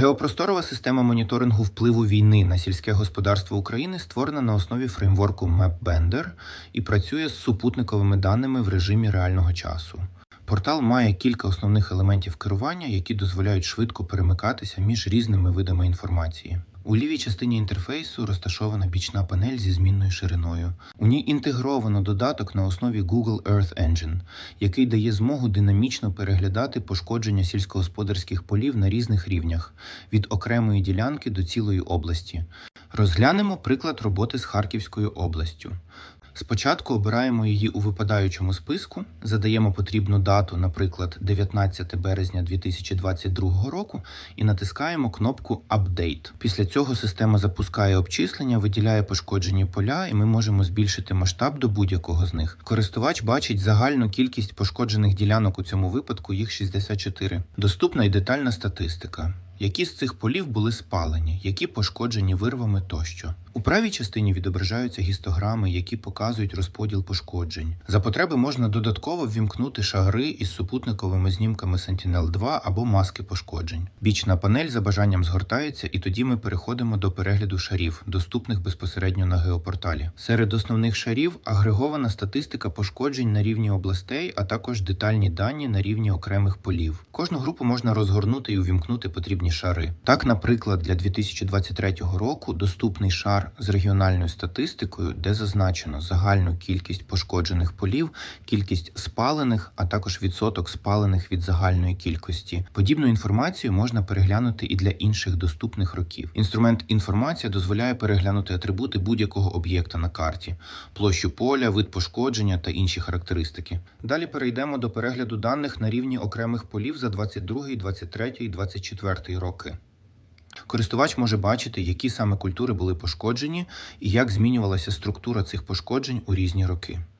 Геопросторова система моніторингу впливу війни на сільське господарство України створена на основі фреймворку MapBender і працює з супутниковими даними в режимі реального часу. Портал має кілька основних елементів керування, які дозволяють швидко перемикатися між різними видами інформації. У лівій частині інтерфейсу розташована бічна панель зі змінною шириною. У ній інтегровано додаток на основі Google Earth Engine, який дає змогу динамічно переглядати пошкодження сільськогосподарських полів на різних рівнях від окремої ділянки до цілої області. Розглянемо приклад роботи з Харківською областю. Спочатку обираємо її у випадаючому списку, задаємо потрібну дату, наприклад, 19 березня 2022 року, і натискаємо кнопку Update. Після цього система запускає обчислення, виділяє пошкоджені поля, і ми можемо збільшити масштаб до будь-якого з них. Користувач бачить загальну кількість пошкоджених ділянок у цьому випадку, їх 64. Доступна і детальна статистика. Які з цих полів були спалені, які пошкоджені вирвами тощо. У правій частині відображаються гістограми, які показують розподіл пошкоджень. За потреби можна додатково ввімкнути шагри із супутниковими знімками Sentinel-2 або маски пошкоджень. Бічна панель за бажанням згортається, і тоді ми переходимо до перегляду шарів, доступних безпосередньо на геопорталі. Серед основних шарів агрегована статистика пошкоджень на рівні областей, а також детальні дані на рівні окремих полів. Кожну групу можна розгорнути і увімкнути потрібні шари. Так, наприклад, для 2023 року доступний шар з регіональною статистикою, де зазначено загальну кількість пошкоджених полів, кількість спалених, а також відсоток спалених від загальної кількості. Подібну інформацію можна переглянути і для інших доступних років. Інструмент інформація дозволяє переглянути атрибути будь-якого об'єкта на карті, площу поля, вид пошкодження та інші характеристики. Далі перейдемо до перегляду даних на рівні окремих полів за 22, 23 і 24 роки. Користувач може бачити, які саме культури були пошкоджені і як змінювалася структура цих пошкоджень у різні роки.